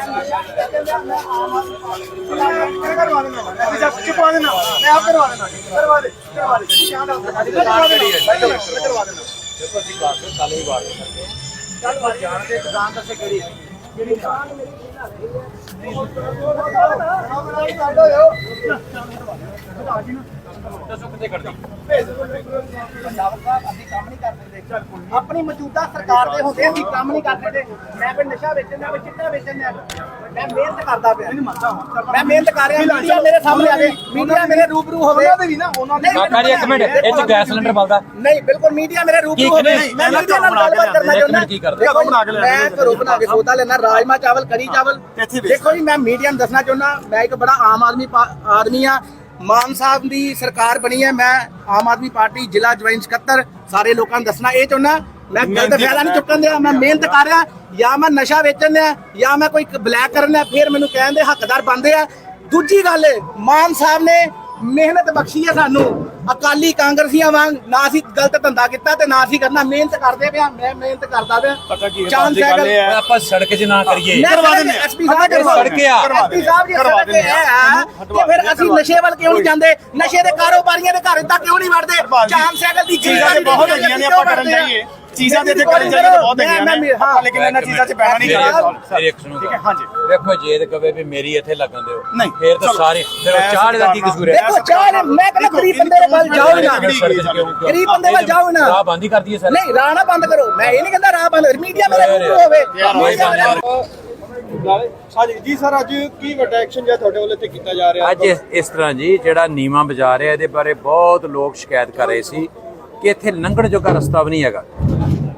ਜੋ ਲੈ ਗਿਆ ਕਿਤੇ ਨਾ ਕਿਤੇ ਪੁਲਿਸ ਦੇ ਨਾਲ ਰਹਿੰਦੇ ਜ਼ਰੂਰ ਮੈਂ ਤਾਂ ਕਹਿ ਰਿਹਾ ਮੈਂ ਕਰਵਾ ਰਿਹਾ ਕਰਵਾ ਦੇਣਾ। ਮੈਂ ਚੁਪਾ ਦੇਣਾ ਮੈਂ ਆਪ ਕਰਵਾ ਦੇਣਾ ਕਰਵਾ ਦੇ ਕਰਵਾ ਦੇ ਕਿਆ ਦਾ ਕਰਵਾ ਦੇਣਾ ਕਰਵਾ ਦੇਣਾ ਚੱਲ ਜਾਣ ਦੇ ਦੁਕਾਨ ਦੱਸੇ ਕਿਹੜੀ ਹੈ ਕਿਹੜੀ ਦੁਕਾਨ ਆਪਣੀ ਮੌਜੂਦਾ ਸਰਕਾਰ ਦੇ ਹੁੰਦੇ ਅਸੀਂ ਕੰਮ ਨਹੀਂ ਕਰਦੇ ਤੇ ਮੈਂ ਕੋਈ ਨਸ਼ਾ ਵੇਚਣ ਦਾ ਚਿੱਟਾ ਵੇਚਣ ਦਾ। ਮੈਂ ਮਿਹਨਤ ਕਰਦਾ ਪਿਆ। ਮੈਂ ਮਿਹਨਤ ਕਰ ਰਿਹਾ। ਮੀਡੀਆ ਮੇਰੇ ਸਾਹਮਣੇ ਆ ਗਏ। ਮੀਡੀਆ ਮੇਰੇ ਰੂਬਰੂ ਹੋਵੇ ਉਹਨਾਂ ਦੇ ਵੀ ਨਾ ਉਹਨਾਂ ਦੇ ਕਾਕਾ ਜੀ ਇੱਕ ਮਿੰਟ। ਇਹ ਚ ਗੈਸ ਸਿਲੰਡਰ ਬਲਦਾ। ਨਹੀਂ ਬਿਲਕੁਲ ਮੀਡੀਆ ਮੇਰੇ ਰੂਬਰੂ ਹੋਵੇ ਕਰੇ? ਮੈਂ ਮੀਡੀਆ ਨਾਲ ਗੱਲਬਾਤ ਕਰਨਾ ਚਾਹੁੰਦਾ। ਮੈਂ ਘਰੋਂ ਬਣਾ ਕੇ ਸੌਦਾ ਲੈਣਾ ਰਾਜਮਾ ਚਾਵਲ ਕੜੀ ਚਾਵਲ। ਦੇਖੋ ਜੀ ਮੈਂ ਮੀਡੀਆ ਨੂੰ ਦੱਸਣਾ ਚਾਹੁੰਦਾ। ਮੈਂ ਇੱਕ ਬੜਾ ਆਮ ਆਦਮੀ ਆਦਮੀ ਆ। ਮਾਨ ਸਾਹਿਬ ਦੀ ਸਰਕਾਰ ਬਣੀ ਹੈ ਮੈਂ ਆਮ ਆਦਮੀ ਪਾਰਟੀ ਜ਼ਿਲ੍ਹਾ ਜੁਆਇੰਟ ਸਕੱਤਰ ਸਾਰੇ ਲੋਕਾਂ ਨੂੰ ਦੱਸਣਾ ਇਹ ਚਾਹੁੰਦਾ ਮੈਂ ਗਲਤ ਫਾਇਦਾ ਨਹੀਂ ਚੁੱਕਣ ਦਿਆ ਮੈਂ ਮਿਹਨਤ ਕਰ ਰਿਹਾ ਜਾਂ ਮੈਂ ਨਸ਼ਾ ਵੇਚਣ ਦਿਆ ਜਾਂ ਮੈਂ ਕੋਈ ਬਲੈਕ ਕਰਨ ਦਿਆ ਫਿਰ ਮੈਨੂੰ ਕਹਿਣ ਦੇ ਹੱਕਦਾਰ ਬਣਦੇ ਆ। ਦੂਜੀ ਗੱਲ ਮਾਨ ਸਾਹਿਬ ਨੇ ਮਿਹਨਤ ਬਖਸ਼ੀ ਹੈ ਸਾਨੂੰ। ਅਕਾਲੀ ਕਾਂਗਰਸੀਆਂ ਵਾਂਗ ਨਾ ਅਸੀਂ ਗਲਤ ਧੰਦਾ ਕੀਤਾ ਤੇ ਨਾ ਅਸੀਂ ਕਰਨਾ। ਮਿਹਨਤ ਕਰਦੇ ਪਿਆ ਮੈਂ ਮਿਹਨਤ ਕਰਦਾ ਪਿਆ। ਪਤਾ ਕੀ ਹੈ, ਚਾਂਦ ਬਾਤ ਦੀ ਗੱਲ ਸਾਈਕਲ ਹੈ, ਆਪਾਂ ਸੜਕ 'ਚ ਨਾ ਕਰੀਏ। ਮੈਂ ਕਰਵਾ ਦਿੰਦੇ ਆ। ਐਸਪੀ ਸਾਹਿਬ ਕਰਵਾ ਸੜਕੇ ਆ। ਐਸਪੀ ਸਾਹਿਬ ਜੀ ਕਰਵਾ ਸੜਕੇ ਦਿੰਦੇ ਆ। ਆ ਕਿ ਫਿਰ ਅਸੀਂ ਨਸ਼ੇ ਵੱਲ ਕਿਉਂ ਨਹੀਂ ਜਾਂਦੇ? ਨਸ਼ੇ ਦੇ ਕਾਰੋਬਾਰੀਆਂ ਦੇ ਘਰ ਤੱਕ ਕਿਉਂ ਨਹੀਂ ਵੜਦੇ? ਚਾਂਦ ਸਾਈਕਲ ਦੀ ਚੀਜ਼ਾਂ ਤੇ ਬਹੁਤ ਹੈਗੀਆਂ ਨੇ ਆਪਾਂ ਕਰਨ ਜਾਈਏ। ਚੀਜ਼ਾਂ ਤੇ ਇੱਥੇ ਕਰਨ ਜਾਈਏ ਤਾਂ ਬਹੁਤ ਹੈਗੀਆਂ ਨੇ ਲੇਕਿਨ ਇਹਨਾਂ ਚੀਜ਼ਾਂ 'ਚ ਪੈਣਾ ਨਹੀਂ ਚਾਹੀਦਾ ਫਿਰ ਇੱਕ ਸੁਣੋ ਠੀਕ ਹੈ, ਹਾਂਜੀ। ਵੇਖੋ ਜੇ ਤੇ ਕਵੇ ਵੀ ਮੇਰੀ ਇੱਥੇ ਲੱਗਣ ਦਿਓ ਨਹੀਂ, ਫਿਰ ਤਾਂ। ਸਾਰੇ ਫਿਰ ਚਾਹ ਦਾ ਕੀ ਕਸੂਰ ਹੈ? ਦੇਖੋ ਚਾਹ ਮੈਂ ਕਹਿੰਦਾ ਗਰੀਬ ਬੰਦੇ ਦੇ ਵੱਲ ਜਾਓ ਨਾ। ਗਰੀਬ ਬੰਦੇ ਵੱਲ ਜਾਓ ਨਾ। ਰਾਹ ਬੰਦ ਹੀ ਕਰਦੀ ਹੈ ਸਰ ਨਹੀਂ ਰਾਹ ਨਾ ਬੰਦ ਕਰੋ। ਮੈਂ ਇਹ ਨਹੀਂ ਕਹਿੰਦਾ ਰਾਹ ਬੰਦ ਮੀਡੀਆ ਮੇਰੇ ਹੋਵੇ। ਹਾਂਜੀ ਜੀ ਸਰ ਅੱਜ ਕੀ ਵੱਡਾ ਐਕਸ਼ਨ ਜਿਹੜਾ ਤੁਹਾਡੇ ਵੱਲੋਂ ਤੇ ਕੀਤਾ ਜਾ ਰਿਹਾ? ਅੱਜ ਇਸ- ਇਸ ਤਰ੍ਹਾਂ ਜੀ ਜਿਹੜਾ ਨੀਮਾ ਬਾਜ਼ਾਰ ਹੈ ਇਹਦੇ ਬਾਰੇ ਬਹੁਤ ਲੋਕ ਸ਼ਿਕਾਇਤ ਕਰ ਰਹੇ ਸੀ ਕਿ ਇੱਥੇ ਲੰਘਣ ਜੋਗਾ ਰਸਤਾ ਵੀ ਨਹੀਂ ਹੈਗਾ।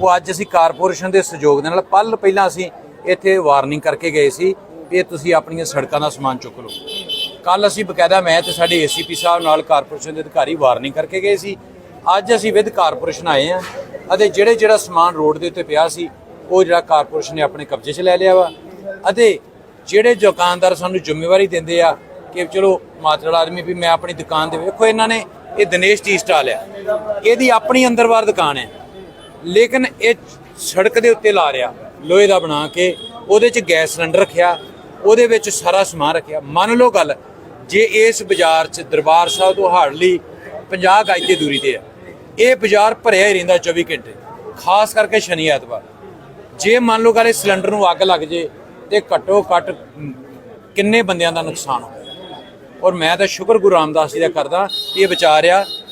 ਉਹ ਅੱਜ ਅਸੀਂ ਕਾਰਪੋਰੇਸ਼ਨ ਦੇ ਸਹਿਯੋਗ ਦੇ ਨਾਲ ਪਲ ਪਹਿਲਾਂ ਅਸੀਂ ਇੱਥੇ ਵਾਰਨਿੰਗ ਕਰਕੇ ਗਏ ਸੀ ਇਹ ਤੁਸੀਂ ਆਪਣੀਆਂ ਸੜਕਾਂ ਦਾ ਸਮਾਨ ਚੁੱਕ ਲਓ। ਕੱਲ ਅਸੀਂ ਬਕਾਇਦਾ ਮੈਂ ਤੇ ਸਾਡੇ ਏਸੀਪੀ ਸਾਹਿਬ ਨਾਲ ਕਾਰਪੋਰੇਸ਼ਨ ਦੇ ਅਧਿਕਾਰੀ ਵਾਰਨਿੰਗ ਕਰਕੇ ਗਏ ਸੀ। ਅੱਜ ਅਸੀਂ ਵਿਦ ਕਾਰਪੋਰੇਸ਼ਨ ਆਏ ਆ ਅਤੇ ਜਿਹੜੇ ਜਿਹੜਾ ਸਮਾਨ ਰੋਡ ਦੇ ਉੱਤੇ ਪਿਆ ਸੀ, ਉਹ ਜਿਹੜਾ ਕਾਰਪੋਰੇਸ਼ਨ ਨੇ ਆਪਣੇ ਕਬਜ਼ੇ 'ਚ ਲੈ ਲਿਆ ਵਾ। ਅਤੇ ਜਿਹੜੇ ਦੁਕਾਨਦਾਰ ਸਾਨੂੰ ਜ਼ਿੰਮੇਵਾਰੀ ਦਿੰਦੇ ਆ ਕਿ ਚਲੋ ਮਾਤਰਲ ਆਦਮੀ ਵੀ ਮੈਂ ਆਪਣੀ ਦੁਕਾਨ ਦੇ ਵੇਖੋ, ਇਹਨਾਂ ਨੇ ਇਹ ਦਿਨੇਸ਼ ਟੀ ਸਟਾਲ ਆ। ਇਹਦੀ ਆਪਣੀ ਅੰਦਰਵਾਰ ਦੁਕਾਨ ਹੈ ਲੇਕਿਨ ਇਹ ਸੜਕ ਦੇ ਉੱਤੇ ਲਾ ਰਿਆ ਲੋਹੇ ਦਾ ਬਣਾ ਕੇ, ਉਹਦੇ 'ਚ ਗੈਸ ਸਿਲੰਡਰ ਰੱਖਿਆ, ਉਹਦੇ ਵਿੱਚ ਸਾਰਾ ਸਮਾਨ ਰੱਖਿਆ। ਮੰਨ ਲਓ ਗੱਲ, ਜੇ ਇਸ ਬਾਜ਼ਾਰ 'ਚ ਦਰਬਾਰ ਸਾਹਿਬ ਤੋਂ ਹਾਰਡਲੀ 50 ਗਜ ਦੀ ਦੂਰੀ ਤੇ ਆ, ਇਹ ਬਾਜ਼ਾਰ ਭਰਿਆ ਹੀ ਰਹਿੰਦਾ 24 ਘੰਟੇ, ਖਾਸ ਕਰਕੇ ਸ਼ਨੀ ਐਤਵਾਰ। ਜੇ ਮੰਨ ਲਓ ਗੱਲ, ਇਹ ਸਿਲੰਡਰ ਨੂੰ ਅੱਗ ਲੱਗ ਜੇ, ਤੇ ਘੱਟੋ ਘੱਟ ਕਿੰਨੇ ਬੰਦਿਆਂ ਦਾ ਨੁਕਸਾਨ ਹੋਵੇ? ਔਰ ਮੈਂ ਤਾਂ ਸ਼ੁਕਰ ਗੁਰੂ ਰਾਮਦਾਸ ਜੀ ਦਾ ਕਰਦਾ ਕਿ ਇਹ ਵਿਚਾਰਿਆ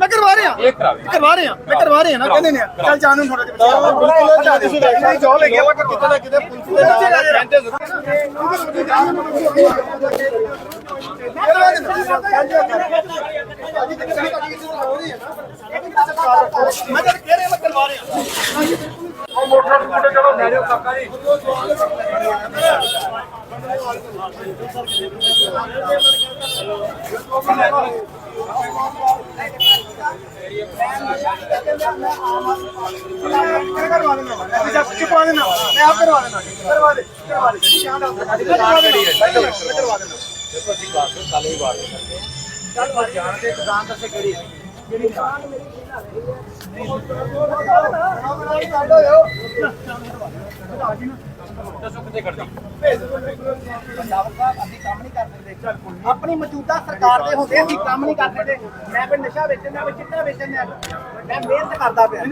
ਮੈਂ ਕਰਵਾ ਰਿਹਾ ਇਹ ਕਰਾਵੇ ਕਰਵਾ ਰਹੇ ਆ ਮੈਂ ਕਰਵਾ ਰਹੇ ਆ ਨਾ ਕਹਿੰਦੇ ਨੇ ਚੱਲ ਜਾਣ ਨੂੰ ਥੋੜਾ ਜਿਹਾ ਬਿਲਕੁਲ ਤੁਸੀਂ ਵੈਸੇ ਜੋ ਲੈ ਗਿਆ ਕਿਤੇ ਨਾ ਕਿਤੇ ਪੁਲਿਸ ਦੇ ਨਾਲ ਰਹਿੰਦੇ ਜ਼ਰੂਰ ਮੈਂ ਤਾਂ ਕਹਿ ਰਿਹਾ ਮੈਂ ਕਰਵਾ ਰਿਹਾ ਕਰਵਾ ਦੇਣਾ ਮੈਂ ਚੁਪਾ ਦੇਣਾ ਮੈਂ ਆਪ ਕਰਵਾ ਦੇਣਾ ਕਰਵਾ ਦੇ ਕਰਵਾ ਦੇ ਕਿਆ ਦਾ ਕਰਵਾ ਦੇਣਾ ਮੈਂ ਕਰਵਾ ਦੇਣਾ ਦੇਖੋ ਅਸੀਂ ਬਾਤ ਕੱਲ ਹੀ ਬਾਤ ਚੱਲ ਜਾਣ ਦੇ ਦੁਕਾਨ ਦੱਸੇ ਕਿਹੜੀ ਕਿਹੜੀ ਦੁਕਾਨ ਮੇਰੀ ਦੱਸੋ ਕਿੱਥੇ ਕਰਦੀ ਪੰਜਾਬ ਸਾਹਿਬ ਅਸੀਂ ਕੰਮ ਨਹੀਂ ਕਰ ਸਕਦੇ ਆਪਣੀ ਮੌਜੂਦਾ ਸਰਕਾਰ ਦੇ ਹੁੰਦੇ ਅਸੀਂ ਕੰਮ ਨਹੀਂ ਕਰ ਸਕਦੇ। ਮੈਂ ਕੋਈ ਨਸ਼ਾ ਵੇਚਣ ਦਾ ਕੋਈ ਚਿੱਟਾ ਵੇਚਣ ਦਾ। ਮੈਂ ਮਿਹਨਤ ਕਰਦਾ ਪਿਆ।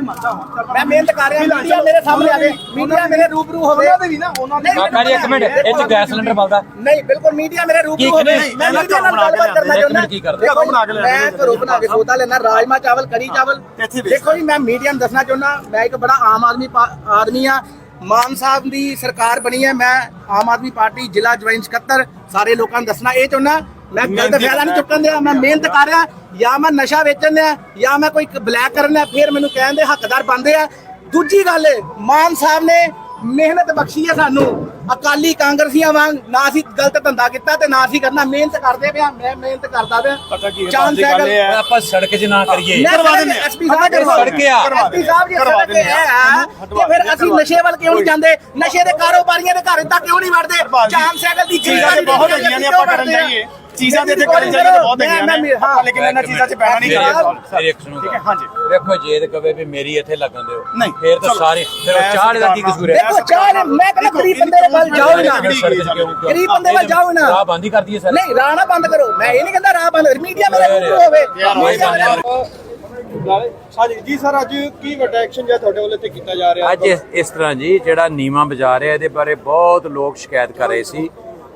ਮੈਂ ਮਿਹਨਤ ਕਰ ਰਿਹਾ ਮੀਡੀਆ ਮੇਰੇ ਸਾਹਮਣੇ ਆ ਗਏ ਮੀਡੀਆ ਮੇਰੇ ਰੂਬਰੂ ਹੋਵੇ ਉਹਨਾਂ ਦੇ ਵੀ ਨਾ ਉਹਨਾਂ ਦੇ ਕਾਕਾ ਜੀ ਇੱਕ ਮਿੰਟ ਇਹ ਚ ਗੈਸ ਸਿਲੰਡਰ ਬਲਦਾ। ਨਹੀਂ ਬਿਲਕੁਲ ਮੀਡੀਆ ਮੇਰੇ ਰੂਬਰੂ ਹੋਵੇ। ਨਹੀਂ, ਮੈਂ ਮੈਂ ਮੀਡੀਆ ਨਾਲ ਬਣਾ ਕੇ ਗੱਲਬਾਤ ਕਰਨਾ ਚਾਹੁੰਦਾ। ਮਿੰਟ ਕੀ ਕਰਦੇ? ਦੇਖੋ ਬਣਾ ਕੇ ਲਿਆਂਦੇ ਮੈਂ ਘਰੋਂ ਬਣਾ ਕੇ ਸੌਦਾ ਲੈਣਾ ਰਾਜਮਾ ਚਾਵਲ ਕੜੀ ਚਾਵਲ। ਦੇਖੋ ਜੀ ਮੈਂ ਮੀਡੀਆ ਨੂੰ ਦੱਸਣਾ ਚਾਹੁੰਦਾ ਮੈਂ ਇੱਕ ਬੜਾ ਆਮ ਆਦਮੀ ਆਦਮੀ ਆ। ਮਾਨ ਸਾਹਿਬ ਦੀ ਸਰਕਾਰ ਬਣੀ ਹੈ ਮੈਂ ਆਮ ਆਦਮੀ ਪਾਰਟੀ ਜ਼ਿਲ੍ਹਾ ਜੁਆਇੰਟ ਸਕੱਤਰ ਸਾਰੇ ਲੋਕਾਂ ਨੂੰ ਦੱਸਣਾ ਇਹ ਚਾਹੁੰਦਾ ਮੈਂ ਗਲਤ ਫੈਸਲਾ ਨਹੀਂ ਚੁੱਕਣ ਦਿਆ ਮੈਂ ਮਿਹਨਤ ਕਰ ਰਿਹਾ ਜਾਂ ਮੈਂ ਨਸ਼ਾ ਵੇਚਣ ਦਿਆ ਜਾਂ ਮੈਂ ਕੋਈ ਬਲੈਕ ਕਰਨ ਦਿਆ ਫਿਰ ਮੈਨੂੰ ਕਹਿਣ ਦੇ ਹੱਕਦਾਰ ਬਣਦੇ ਆ। ਦੂਜੀ ਗੱਲ ਮਾਨ ਸਾਹਿਬ ਨੇ ਮਿਹਨਤ ਬਖਸ਼ੀ ਹੈ ਸਾਨੂੰ। ਅਕਾਲੀ ਕਾਂਗਰਸੀਆਂ ਵਾਂਗ ਨਾ ਅਸੀਂ ਗਲਤ ਧੰਦਾ ਕੀਤਾ ਤੇ ਨਾ ਅਸੀਂ ਕਰਨਾ। ਮਿਹਨਤ ਕਰਦੇ ਪਿਆ ਮੈਂ ਮਿਹਨਤ ਕਰਦਾ ਪਿਆ। ਪਤਾ ਕੀ ਹੈ, ਚਾਂਦ ਦੀ ਗੱਲ ਸਾਈਕਲ ਇਹ ਹੈ। ਆਪਾਂ ਸੜਕ 'ਚ ਨਾ ਕਰੀਏ। ਕਰਵਾ ਦਿੰਦੇ ਆ। ਐਸਪੀ ਸਾਹਿਬ ਕਰਵਾ ਕਰਵਾ ਦਿੰਦੇ ਆ। ਐਸਪੀ ਸਾਹਿਬ ਜੀ ਕਰਵਾ ਸੜਕ ਦਿੰਦੇ ਆ। ਹੈ। ਤੇ ਫਿਰ ਅਸੀਂ ਨਸ਼ੇ ਵੱਲ ਕਿਉਂ ਨਹੀਂ ਜਾਂਦੇ? ਨਸ਼ੇ ਦੇ ਕਾਰੋਬਾਰੀਆਂ ਦੇ ਘਰ ਤੱਕ ਕਿਉਂ ਨਹੀਂ ਵੜਦੇ? ਚਾਂਦ ਸਾਈਕਲ ਦੀ ਚੀਜ਼ਾਂ ਬਹੁਤ ਹੈਗੀਆਂ ਨੇ ਆਪਾਂ ਕਰਨ ਜਾਈਏ। ਚੀਜ਼ਾਂ ਤੇ ਇੱਥੇ ਕਰਨ ਜਾਈਏ ਤਾਂ ਬਹੁਤ ਹੈਗੀਆਂ ਨੇ। ਆਪਾਂ ਲੇਕਿਨ ਇਹਨਾਂ ਚੀਜ਼ਾਂ 'ਚ ਪੈਣਾ ਨਹੀਂ ਚਾਹੀਦਾ ਮੇਰੀ ਇੱਕ ਸੁਣੋ ਠੀਕ ਹੈ, ਹਾਂਜੀ। ਵੇਖੋ ਜੇ ਤੇ ਕਵੇ ਵੀ ਮੇਰੀ ਇੱਥੇ ਲੱਗਣ ਦਿਓ ਨਹੀਂ, ਫੇਰ ਤਾਂ। ਸਾਰੇ ਫਿਰ ਉਹ ਚਾਹ ਦਾ ਕੀ ਕਸੂਰ ਹੈ? ਦੇਖੋ ਚਾਹ ਮੈਂ ਕਹਿੰਦਾ ਗਰੀਬ ਬੰਦੇ ਦੇ ਵੱਲ ਜਾਓ ਨਾ। ਗਰੀਬ ਬੰਦੇ ਵੱਲ ਜਾਓ ਨਾ। ਰਾਹ ਬੰਦ ਹੀ ਕਰ ਦਈਏ ਸਰ। ਨਹੀਂ ਰਾਹ ਨਾ ਬੰਦ ਕਰੋ। ਮੈਂ ਇਹ ਨਹੀਂ ਕਹਿੰਦਾ ਰਾਹ ਬੰਦ ਮੀਡੀਆ ਮੇਰੇ ਕੋਲ ਹੋਵੇ। ਜੀ ਸਰ ਅੱਜ ਕੀ ਵੱਡਾ ਐਕਸ਼ਨ ਜਿਹੜਾ ਤੁਹਾਡੇ ਵੱਲੋਂ ਇੱਥੇ ਕੀਤਾ ਜਾ ਰਿਹਾ? ਅੱਜ ਇਸ- ਤਰ੍ਹਾਂ ਜੀ ਜਿਹੜਾ ਨੀਮਾ ਬਾਜ਼ਾਰ ਹੈ ਇਹਦੇ ਬਾਰੇ ਬਹੁਤ ਲੋਕ ਸ਼ਿਕਾਇਤ ਕਰ ਰਹੇ ਸੀ।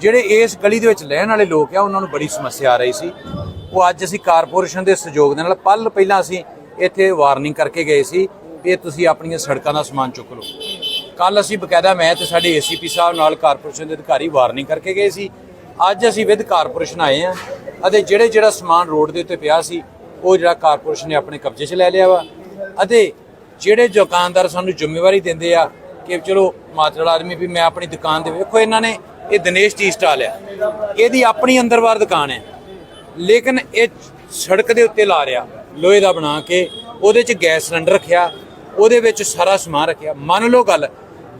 ਜਿਹੜੇ ਇਸ ਗਲੀ ਦੇ ਵਿੱਚ ਲੈਣ ਵਾਲੇ ਲੋਕ ਆ, ਉਹਨਾਂ ਨੂੰ ਬੜੀ ਸਮੱਸਿਆ ਆ ਰਹੀ ਸੀ। ਉਹ ਅੱਜ ਅਸੀਂ ਕਾਰਪੋਰੇਸ਼ਨ ਦੇ ਸਹਿਯੋਗ ਦੇ ਨਾਲ, ਪਲ ਪਹਿਲਾਂ ਅਸੀਂ ਇੱਥੇ ਵਾਰਨਿੰਗ ਕਰਕੇ ਗਏ ਸੀ ਵੀ ਇਹ ਤੁਸੀਂ ਆਪਣੀਆਂ ਸੜਕਾਂ ਦਾ ਸਮਾਨ ਚੁੱਕ ਲਓ। ਕੱਲ ਅਸੀਂ ਬਕਾਇਦਾ ਮੈਂ ਤੇ ਸਾਡੇ ਏਸੀਪੀ ਸਾਹਿਬ ਨਾਲ ਕਾਰਪੋਰੇਸ਼ਨ ਦੇ ਅਧਿਕਾਰੀ ਵਾਰਨਿੰਗ ਕਰਕੇ ਗਏ ਸੀ। ਅੱਜ ਅਸੀਂ ਵਿਦ ਕਾਰਪੋਰੇਸ਼ਨ ਆਏ ਆ ਅਤੇ ਜਿਹੜੇ ਜਿਹੜਾ ਸਮਾਨ ਰੋਡ ਦੇ ਉੱਤੇ ਪਿਆ ਸੀ, ਉਹ ਜਿਹੜਾ ਕਾਰਪੋਰੇਸ਼ਨ ਨੇ ਆਪਣੇ ਕਬਜ਼ੇ 'ਚ ਲੈ ਲਿਆ ਵਾ। ਅਤੇ ਜਿਹੜੇ ਦੁਕਾਨਦਾਰ ਸਾਨੂੰ ਜ਼ਿੰਮੇਵਾਰੀ ਦਿੰਦੇ ਆ ਕਿ ਚਲੋ ਮਾਤਰਲ ਆਦਮੀ ਵੀ ਮੈਂ ਆਪਣੀ ਦੁਕਾਨ ਦੇ ਵੇਖੋ, ਇਹਨਾਂ ਨੇ ਇਹ ਦਿਨੇਸ਼ ਟੀ ਸਟਾਲ ਆ। ਇਹਦੀ ਆਪਣੀ ਅੰਦਰਵਾਰ ਦੁਕਾਨ ਹੈ। ਲੇਕਿਨ ਇਹ ਸੜਕ ਦੇ ਉੱਤੇ ਲਾ ਰਿਆ ਲੋਹੇ ਦਾ ਬਣਾ ਕੇ ਉਹਦੇ 'ਚ ਗੈਸ ਸਿਲੰਡਰ ਰੱਖਿਆ। ਉਹਦੇ ਵਿੱਚ ਸਾਰਾ ਸਮਾਨ ਰੱਖਿਆ। ਮੰਨ ਲਓ ਗੱਲ,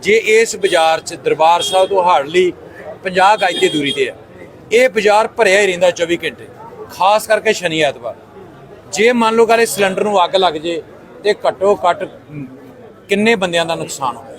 ਜੇ ਇਸ ਬਾਜ਼ਾਰ 'ਚ ਦਰਬਾਰ ਸਾਹਿਬ ਤੋਂ ਹਾਰਡਲੀ 50 ਗਜ ਦੀ ਦੂਰੀ ਤੇ ਆ, ਇਹ ਬਾਜ਼ਾਰ ਭਰਿਆ ਹੀ ਰਹਿੰਦਾ 24 ਘੰਟੇ। ਖਾਸ ਕਰਕੇ ਸ਼ਨੀ ਐਤਵਾਰ। ਜੇ ਮੰਨ ਲਓ ਗੱਲ, ਇਹ ਸਿਲੰਡਰ ਨੂੰ ਅੱਗ ਲੱਗ ਜੇ ਤੇ ਘੱਟੋ ਘੱਟ ਕਿੰਨੇ ਬੰਦਿਆਂ ਦਾ ਨੁਕਸਾਨ ਹੋਵੇ?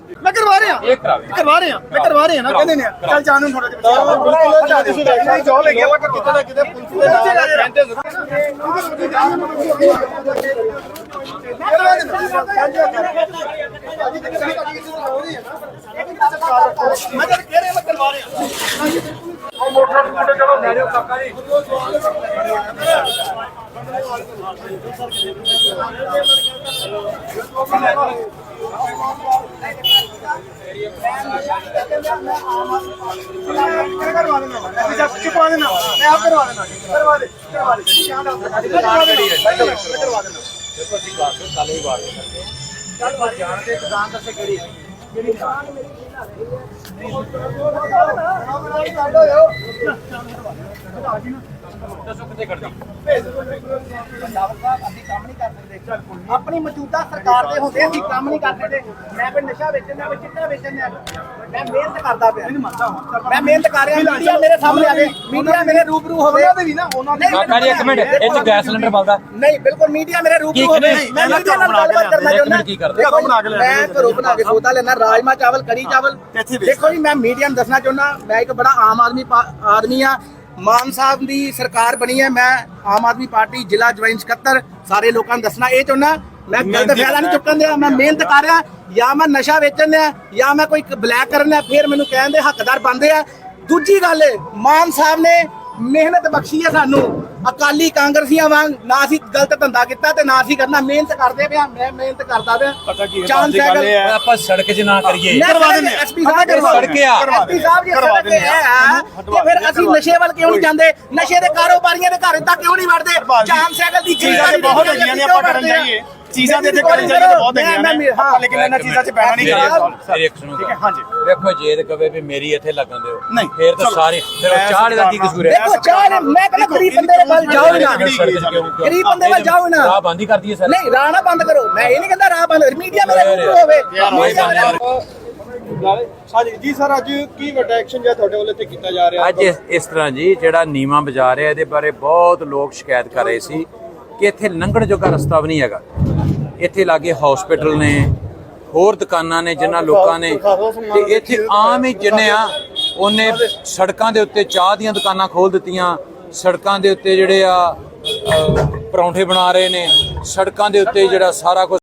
ਮੈਂ ਕਰਵਾ ਰਿਹਾ। ਇਹ ਕਰਾਵੇ ਕਰਵਾ ਰਿਹਾ। ਮੈਂ ਕਰਵਾ ਰਿਹਾ ਨਾ। ਕਹਿੰਦੇ ਨੇ ਚੱਲ ਜਾਣ ਨੂੰ ਥੋੜਾ ਜਿਹਾ ਬਿਲਕੁਲ ਜੋ ਲੈ ਗਿਆ ਵਾ ਕਿਤੇ ਨਾ ਕਿਤੇ ਪੁਲਿਸ ਦੇ ਨਾਲ ਰਹਿੰਦੇ ਮੈਂ ਤਾਂ ਕਹਿ ਰਿਹਾ ਮੈਂ ਕਰਵਾ ਰਿਹਾ। ਕਰਵਾ ਦੇਣਾ ਮੈਂ ਜੱਟ ਚੁਕਵਾ ਦੇਣਾ ਮੈਂ ਆਪ ਕਰਵਾ ਦੇਣਾ ਕਰਵਾ ਦੇ ਕਰਵਾ ਦੇ ਕਿਆ ਦਾ ਕਰਵਾ ਦੇਣਾ ਕਰਵਾ ਦੇਣਾ ਦੇਖੋ ਅਸੀਂ ਬਾਤ ਕੱਲ ਵੀ ਬਾਤ ਕਰਦੇ ਚੱਲ ਬਾਤ ਜਾਣਦੇ ਦੁਕਾਨ ਦੱਸੇ ਕਿਹੜੀ ਹੈ ਦੱਸੋ ਕਿੱਥੇ ਕਰਦੀ ਪੰਜਾਬ ਸਾਹਿਬ ਅਸੀਂ ਕੰਮ ਨਹੀਂ ਕਰ ਸਕਦੇ ਆਪਣੀ ਮੌਜੂਦਾ ਸਰਕਾਰ ਦੇ ਹੁੰਦੇ ਅਸੀਂ ਕੰਮ ਨਹੀਂ ਕਰ ਸਕਦੇ ਮੈਂ ਕੋਈ ਨਸ਼ਾ ਵੇਚਣ ਦਾ ਕੋਈ ਚਿੱਟਾ ਵੇਚਣ ਦਾ। ਮੈਂ ਮਿਹਨਤ ਕਰਦਾ ਪਿਆ। ਮੈਂ ਮਿਹਨਤ ਕਰ ਰਿਹਾ ਮੀਡੀਆ ਮੇਰੇ ਸਾਹਮਣੇ ਆ ਗਏ। ਮੀਡੀਆ ਮੇਰੇ ਰੂਬਰੂ ਹੋਵੇ ਉਹਨਾਂ ਦੇ ਵੀ ਨਾ ਉਹਨਾਂ ਦੇ ਕਾਕਾ ਜੀ ਇੱਕ ਮਿੰਟ ਇਹ ਚ ਗੈਸ ਸਿਲੰਡਰ ਬਲਦਾ। ਨਹੀਂ ਬਿਲਕੁਲ ਮੀਡੀਆ ਮੇਰੇ ਰੂਬਰੂ ਹੋਵੇ ਨਹੀਂ, ਮੈਂ ਮੀਡੀਆ ਨਾਲ ਬਣਾ ਕੇ ਗੱਲਬਾਤ ਕਰਨਾ ਚਾਹੁੰਦਾ। ਕੀ ਕਰਦੇ? ਦੇਖੋ ਜੀ, ਬਣਾ ਕੇ ਲਿਆਂਦੇ ਮੈਂ ਘਰੋਂ ਬਣਾ ਕੇ ਸੌਦਾ ਲੈਣਾ ਰਾਜਮਾ ਚਾਵਲ ਕੜੀ ਚਾਵਲ। ਦੇਖੋ ਜੀ ਮੈਂ ਮੀਡੀਆ ਨੂੰ ਦੱਸਣਾ ਚਾਹੁੰਦਾ ਮੈਂ ਇੱਕ ਬੜਾ ਆਮ ਆਦਮੀ ਆਦਮੀ ਆ। ਮਾਨ ਸਾਹਿਬ ਦੀ ਸਰਕਾਰ ਬਣੀ ਹੈ ਮੈਂ ਆਮ ਆਦਮੀ ਪਾਰਟੀ ਜ਼ਿਲ੍ਹਾ ਜੁਆਇੰਟ ਸਕੱਤਰ ਸਾਰੇ ਲੋਕਾਂ ਨੂੰ ਦੱਸਣਾ ਇਹ ਚਾਹੁੰਦਾ ਮੈਂ ਗਲਤ ਫੈਸਲਾ ਨਹੀਂ ਚੁੱਕਣ ਦਿਆ ਮੈਂ ਮਿਹਨਤ ਕਰ ਰਿਹਾ ਜਾਂ ਮੈਂ ਨਸ਼ਾ ਵੇਚਣ ਦਿਆ ਜਾਂ ਮੈਂ ਕੋਈ ਬਲੈਕ ਕਰਨ ਦਿਆ ਫਿਰ ਮੈਨੂੰ ਕਹਿਣ ਦੇ ਹੱਕਦਾਰ ਬਣਦੇ ਆ। ਦੂਜੀ ਗੱਲ ਮਾਨ ਸਾਹਿਬ ਨੇ ਮਿਹਨਤ ਬਖਸ਼ੀ ਹੈ ਸਾਨੂੰ। ਅਕਾਲੀ ਕਾਂਗਰਸੀਆਂ ਵਾਂਗ ਨਾ ਅਸੀਂ ਗਲਤ ਧੰਦਾ ਕੀਤਾ ਤੇ ਨਾ ਅਸੀਂ ਕਰਨਾ। ਮਿਹਨਤ ਕਰਦੇ ਪਿਆ ਮੈਂ ਮਿਹਨਤ ਕਰਦਾ ਪਿਆ। ਪਤਾ ਕੀ ਹੈ, ਗੱਲ ਇਹ ਹੈ। ਆਪਾਂ ਸੜਕ 'ਚ ਨਾ ਕਰੀਏ। ਮੈਂ ਕਰਵਾ ਸੜਕ- ਦਿੰਦੇ ਆ। SP ਸਾਹਿਬ ਕਰਵਾ ਦਿੰਦੇ ਆ। ਐਸਪੀ ਸਾਹਿਬ ਜੀ ਕਰਵਾ ਸੜਕ ਆ। ਹੈ। ਕਿ ਫਿਰ ਅਸੀਂ ਨਸ਼ੇ ਵੱਲ ਕਿਉਂ ਨਹੀਂ ਜਾਂਦੇ? ਨਸ਼ੇ ਦੇ ਕਾਰੋਬਾਰੀਆਂ ਦੇ ਘਰ ਤੱਕ ਕਿਉਂ ਨਹੀਂ ਵੜਦੇ ਜੀ, ਚਾਂਦ ਸਾਈਕਲ ਦੀ ਚੀਜ਼ਾਂ ਤੇ ਬਹੁਤ ਹੈਗੀਆਂ ਨੇ ਆਪਾਂ ਕਰਨ? ਜਾਈਏ। ਚੀਜ਼ਾਂ ਤੇ ਇੱਥੇ ਕਰਨ ਜਾਈਏ ਤਾਂ ਬਹੁਤ ਹੈਗੀਆਂ ਨੇ ਮੈਂ- ਆਪਾਂ ਲੇਕਿਨ ਇਹਨਾਂ ਚੀਜ਼ਾਂ 'ਚ ਪੈਣਾ ਨਹੀਂ ਚਾਹੀਦਾ ਮੇਰੀ ਇੱਕ ਸੁਣੋ ਠੀਕ ਹੈ ਹਾਂਜੀ। ਵੇਖੋ ਜੇ ਤੇ ਕਵੇ ਵੀ ਮੇਰੀ ਇੱਥੇ ਲੱਗਣ ਦਿਓ ਨਹੀਂ, ਫੇਰ ਤਾਂ। ਸਾਰੇ ਫਿਰ ਚਾਹ ਦਾ ਕੀ ਕਸੂਰ ਹੈ? ਦੇਖੋ ਚਾਹ ਨੇ- ਮੈਂ ਕਹਿੰਦਾ ਗਰੀਬ ਬੰਦੇ ਦੇ ਵੱਲ ਜਾਓ ਨਾ। ਗਰੀਬ ਬੰਦੇ ਵੱਲ ਜਾਓ ਨਾ। ਰਾਹ ਬੰਦ ਹੀ ਕਰ ਦਈਏ ਸਰ। ਨਹੀਂ ਰਾਹ ਨਾ ਬੰਦ ਕਰੋ। ਮੈਂ ਇਹ ਨਹੀਂ ਕਹਿੰਦਾ ਰਾਹ ਬੰਦ ਮੀਡੀਆ ਮੇਰੇ ਕੋਲ ਹੋਵੇ। ਹਾਂਜੀ ਜੀ ਸਰ ਅੱਜ ਕੀ ਵੱਡਾ ਐਕਸ਼ਨ ਜਿਹੜਾ ਤੁਹਾਡੇ ਵੱਲੋਂ ਇੱਥੇ ਕੀਤਾ ਜਾ ਰਿਹਾ? ਅੱਜ ਇਸ ਇਸ ਤਰ੍ਹਾਂ ਜੀ ਜਿਹੜਾ ਨੀਮਾ ਬਾਜ਼ਾਰ ਹੈ ਇਹਦੇ ਬਾਰੇ ਬਹੁਤ ਲੋਕ ਸ਼ਿਕਾਇਤ ਕਰ ਰਹੇ ਸੀ ਕਿ ਇੱਥੇ ਲੰਘਣ ਜੋਗਾ ਰਸਤਾ ਵੀ ਨਹੀਂ ਹੈਗਾ। ਇੱਥੇ ਲਾਗੇ ਹਸਪੀਟਲ ਨੇ, ਹੋਰ ਦੁਕਾਨਾਂ ਨੇ ਜਿਨ੍ਹਾਂ ਲੋਕਾਂ ਨੇ। ਤੇ ਇੱਥੇ ਆਮ ਹੀ ਜਿੰਨੇ ਆ, ਉਹਨੇ ਸੜਕਾਂ ਦੇ ਉੱਤੇ ਚਾਹ ਦੀਆਂ ਦੁਕਾਨਾਂ ਖੋਲ ਦਿੱਤੀਆਂ। ਸੜਕਾਂ ਦੇ ਉੱਤੇ ਜਿਹੜੇ ਆ ਪਰੌਂਠੇ ਬਣਾ ਰਹੇ ਨੇ। ਸੜਕਾਂ ਦੇ ਉੱਤੇ ਜਿਹੜਾ ਸਾਰਾ ਕੁਝ